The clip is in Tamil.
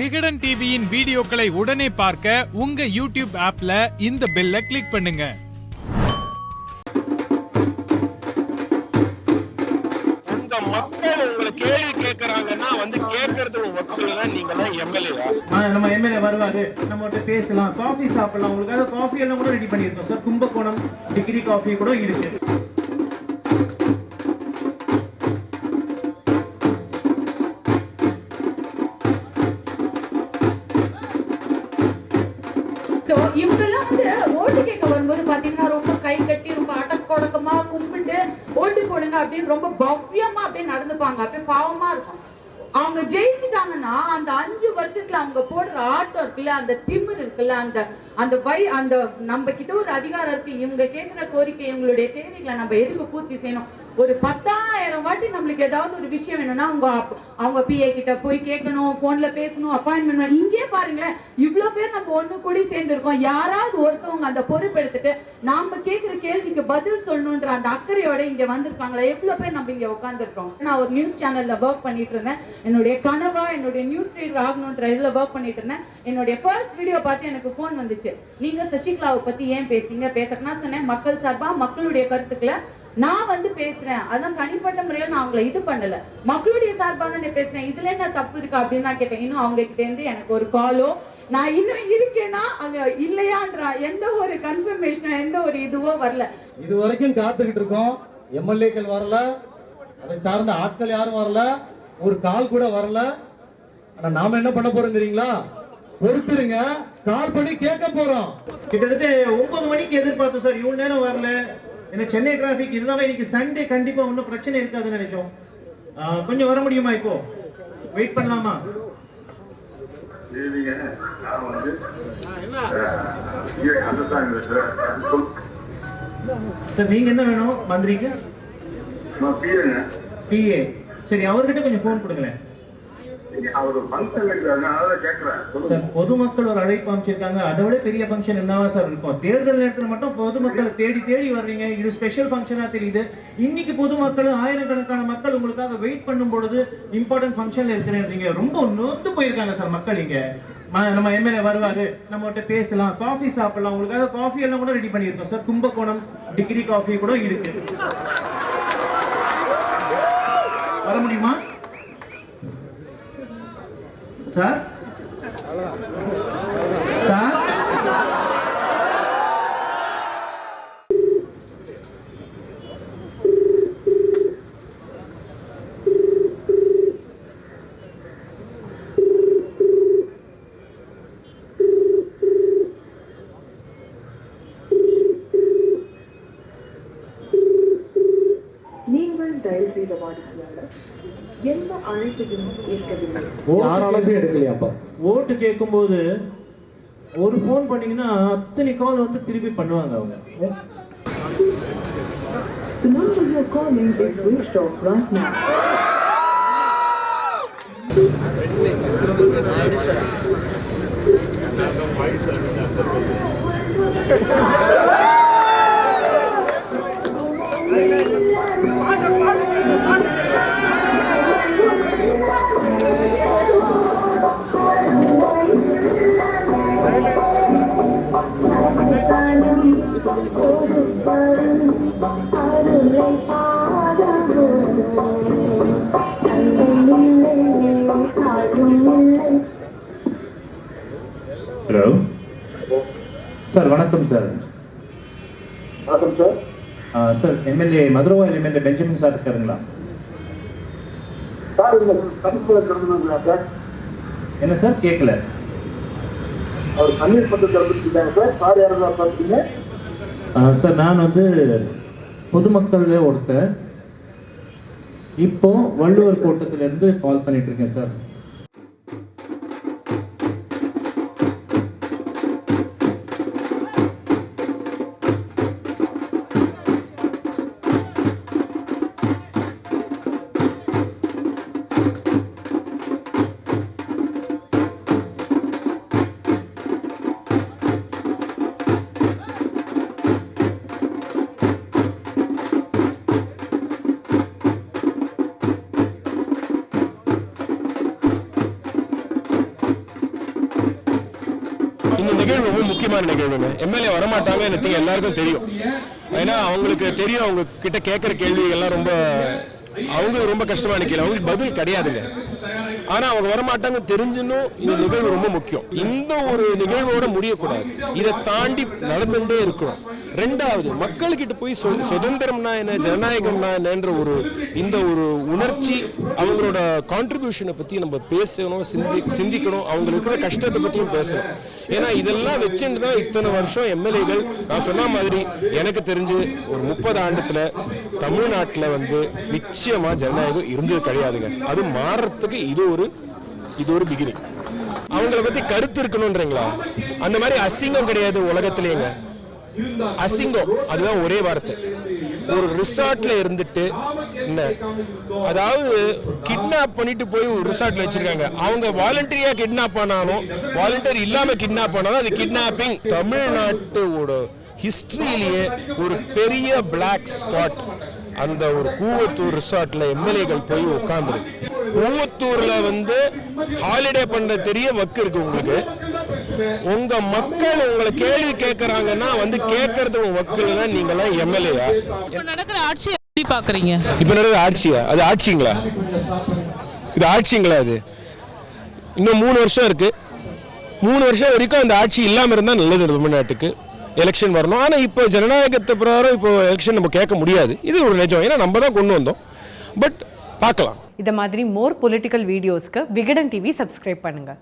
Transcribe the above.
விகடன் டிவியின் வீடியோக்களை உடனே பார்க்க உங்க யூடியூப் ஆப்ல இந்த பெல்ல கிளிக் பண்ணுங்க. உங்க மக்கள் உங்களை கேள்வி கேட்கறாங்கன்னா வந்து கேட்கறது மக்கள் தான் நீங்க தான் எம்எல்ஏவா நம்ம எம்எல்ஏ வருவாரு. நம்மகிட்ட பேசலாம். காஃபி சாப்பிடலாம். உங்களுக்காக காஃபி எல்லாம் கூட ரெடி பண்ணியிருக்கோம். சார் கும்பகோணம் டிகிரி காஃபி கூட இருக்கு. இவங்கெல்லாம் வந்து ஓட்டு கேட்க வரும்போது பார்த்தீங்கன்னா ரொம்ப கை கட்டி ரொம்ப அடக்கொடக்கமா கும்பிட்டு ஓட்டு போடுங்க அப்படின்னு ரொம்ப பவ்யமா அப்படியே நடந்துப்பாங்க. அப்படியே பாவமா இருக்கும். அவங்க ஜெயிச்சுட்டாங்கன்னா அந்த அஞ்சு வருஷத்துல அவங்க போடுற ஆட்டம் இருக்குல்ல அந்த திமிர் இருக்குல்ல அந்த அந்த வை அந்த நம்ம கிட்ட ஒரு அதிகாரம் இருக்கு. இவங்க கேட்கிற கோரிக்கை இவங்களுடைய தேவைகளை நம்ம எதுக்கு பூர்த்தி செய்யணும். ஒரு பத்தாயிரம் வாட்டி நம்மளுக்கு ஏதாவது ஒரு விஷயம் வேணும்னா அவங்க அவங்க பிஏ கிட்ட போய் கேட்கணும் போன்ல பேசணும் அப்பாயின்மெண்ட் இங்கே பாருங்களேன் இவ்வளவு பேர் நம்ம ஒண்ணு கூடி சேர்ந்திருக்கோம். யாராவது ஒருத்தவங்க அந்த பொறுப்பெடுத்துட்டு நாம கேட்கிற கேள்விக்கு பதில் சொல்லணும்ன்ற அந்த அக்கறையோட இங்க வந்திருக்காங்களா எவ்வளவு பேர் நம்ம இங்க உட்காந்துருக்கோம் நான் ஒரு நியூஸ் சேனல்ல ஒர்க் பண்ணிட்டு இருந்தேன். என்னுடைய கனவா என்னுடைய நியூஸ் ரீடர் ஆகணும்ன்ற இதுல ஒர்க் பண்ணிட்டு இருந்தேன். என்னுடைய ஃபர்ஸ்ட் வீடியோ பார்த்து எனக்கு ஃபோன் வந்துச்சு. நீங்க சசிகலாவை பத்தி ஏன் பேசுறீங்க? பேசுறதுனா சொன்னேன். மக்கள் சார்பா மக்களுடைய கருத்துக்களை நான் வந்து பேசுறேன். அதான் தனிப்பட்ட முறையில நான் அவங்களை இது பண்ணல. மக்களுடைய சார்பா தான் நான் பேசுறேன். இதுல என்ன தப்பு இருக்கு அப்படின்னு நான் கேட்டேன். இன்னும் அவங்க கிட்ட இருந்து எனக்கு ஒரு காலோ நான் இன்னும் இருக்கேன்னா அங்க இல்லையான்ற? எந்த ஒரு கன்ஃபர்மேஷனோ எந்த ஒரு இதுவோ வரல. இது வரைக்கும் காத்துக்கிட்டு இருக்கோம். எம்எல்ஏக்கள் வரல. அதை சார்ந்த ஆட்கள் யாரும் வரல. ஒரு கால் கூட வரல. ஆனா நாம என்ன பண்ண போறோம் தெரியுங்களா? பொறுத்துருங்க. கால் பண்ணி கேட்க போறோம். கிட்டத்தட்ட ஒன்பது மணிக்கு எதிர்பார்த்தோம் சார். இவ்வளவு நேரம் வரல. ஏன்னா சென்னை டிராபிக் இருந்தாலும் இன்னைக்கு சண்டே கண்டிப்பா ஒன்றும் பிரச்சனை இருக்காதுன்னு நினைச்சோம். கொஞ்சம் வர முடியுமா இப்போ? வெயிட் பண்ணலாமா? சார் நீங்க என்ன வேணும் மந்திரிக்கு? பிஏ சரி அவர்கிட்ட கொஞ்சம் ஃபோன் கொடுங்களேன். பொதுமக்கள் ஒரு அழைப்பு அமைச்சிருக்காங்க அதை விட பெரிய ஃபங்க்ஷன் என்னவா சார் இருக்கும்? தேர்தல் நேரத்தில் மட்டும் பொதுமக்களை தேடி தேடி வர்றீங்க. இது ஸ்பெஷல் ஃபங்க்ஷனா தெரியுது. இன்னைக்கு பொதுமக்கள் ஆயிரக்கணக்கான மக்கள் உங்களுக்காக வெயிட் பண்ணும் பொழுது இம்பார்ட்டன்ட் ஃபங்க்ஷன்ல இருக்கிறேன்றீங்க. ரொம்ப நொந்து போயிருக்காங்க சார் மக்கள் இங்க. நம்ம எம்எல்ஏ வருவாரு. நம்மகிட்ட பேசலாம். காஃபி சாப்பிடலாம். உங்களுக்காக காஃபி எல்லாம் கூட ரெடி பண்ணியிருக்கோம் சார். கும்பகோணம் டிகிரி காஃபி கூட இருக்கு. சார் சார் நீங்கள் டயல் செய்த வாடிக்கையாளர் எந்த அழைப்பையும் ஏற்கவில்லை யாராலும் எடுக்கலையாப்பா? ஓட்டு கேட்கும்போது ஒரு ஃபோன் பண்ணீங்கன்னா அத்தனை கால் வந்து திருப்பி பண்ணுவாங்க அவங்க. The number you're calling is switched off right now. Hello sir வணக்கம் சார் வணக்கம் sir sir MLA Maduravoyal MLA Benjamin sir இருக்காருங்களா என்ன சார் கேட்கல அவர் கண்ணீர் பத்து சார் சார் யாரெல்லாம் பார்த்தீங்க சார் நான் வந்து பொதுமக்களில் ஒருத்தர் இப்போ வள்ளுவர் கோட்டத்திலிருந்து கால் பண்ணிட்டு இருக்கேன் சார் நிகழ்வு ரொம்ப முக்கியமான நிகழ்வுங்க. எம்எல்ஏ வரமாட்டாங்க எனக்கு எல்லாருக்கும் தெரியும். ஏன்னா அவங்களுக்கு தெரியும் அவங்க கிட்ட கேட்குற கேள்விகள்லாம் ரொம்ப அவங்க ரொம்ப கஷ்டமான கேள்வி அவங்களுக்கு பதில் கிடையாதுங்க. ஆனா அவங்க வரமாட்டாங்க தெரிஞ்சுன்னும் இந்த நிகழ்வு ரொம்ப முக்கியம். இந்த ஒரு நிகழ்வோட முடியக்கூடாது. இதை தாண்டி நடந்துட்டே இருக்கணும். ரெண்டாவது மக்கள்கிட்ட போய் சுதந்திரம்னா என்ன ஜனநாயகம்னா என்னன்ற ஒரு இந்த ஒரு உணர்ச்சி அவங்களோட கான்ட்ரிபியூஷனை பத்தி நம்ம பேசணும் சிந்தி சிந்திக்கணும் அவங்க இருக்கிற கஷ்டத்தை பத்தியும் பேசணும். ஏன்னா இதெல்லாம் வச்சுட்டு தான் இத்தனை வருஷம் எம்எல்ஏகள் நான் சொன்ன மாதிரி எனக்கு தெரிஞ்சு ஒரு முப்பது ஆண்டுல தமிழ்நாட்டில் வந்து நிச்சயமா ஜனநாயகம் இருந்தது கிடையாதுங்க. அது மாறுறதுக்கு இது ஒரு இது ஒரு பிகினிங் அவங்கள பத்தி கருத்து இருக்கணும்ன்றீங்களா? அந்த மாதிரி அசிங்கம் கிடையாது உலகத்திலேங்க. அசிங்கம். அதுதான் ஒரே வார்த்தை. ஒரு ரிசார்ட்ல இருந்துட்டு என்ன? அதாவது கிட்னாப் பண்ணிட்டு போய் ஒரு ரிசார்ட்ல வச்சிருக்காங்க. அவங்க வாலண்டரியா கிட்னாப் பண்ணாலும் வாலண்டரி இல்லாம கிட்னாப் பண்ணாலும் அது கிட்னாப்பிங் தமிழ்நாட்டோட ஹிஸ்டரியிலேயே ஒரு பெரிய பிளாக் ஸ்பாட் அந்த ஒரு கூவத்தூர் ரிசார்ட்ல எம்எல்ஏக்கள் போய் உட்காந்துருக்கு கூவத்தூர்ல வந்து ஹாலிடே பண்ண தெரிய வக்கு இருக்கு உங்களுக்கு. உங்க மக்கள் உங்களை கேள்வி கேட்கறாங்கன்னா வந்து கேட்கறது உங்க மக்கள் தான் நீங்களாம் எம்எல்ஏயா இப்ப நடக்கிற ஆட்சி எப்படி பாக்குறீங்க? இப்ப நடக்குது ஆட்சியா? அது ஆட்சிங்களா? இது ஆட்சிங்களா அது? இன்னும் மூணு வருஷம் இருக்கு. மூணு வருஷம் வரைக்கும் அந்த ஆட்சி இல்லாம இருந்தா நல்லது தமிழ்நாட்டுக்கு. எலெக்ஷன் வரணும். ஆனா இப்போ ஜனநாயகத்தை பிரகாரம் இப்போ எலெக்ஷன் நம்ம கேட்க முடியாது. இது ஒரு நிஜம். ஏன்னா நம்ம தான் கொண்டு வந்தோம். பட் பார்க்கலாம். இதை மாதிரி மோர் பொலிட்டிக்கல் வீடியோஸ்க்கு விகடன் டிவி சப்ஸ்கிரைப் பண்ணுங்கள்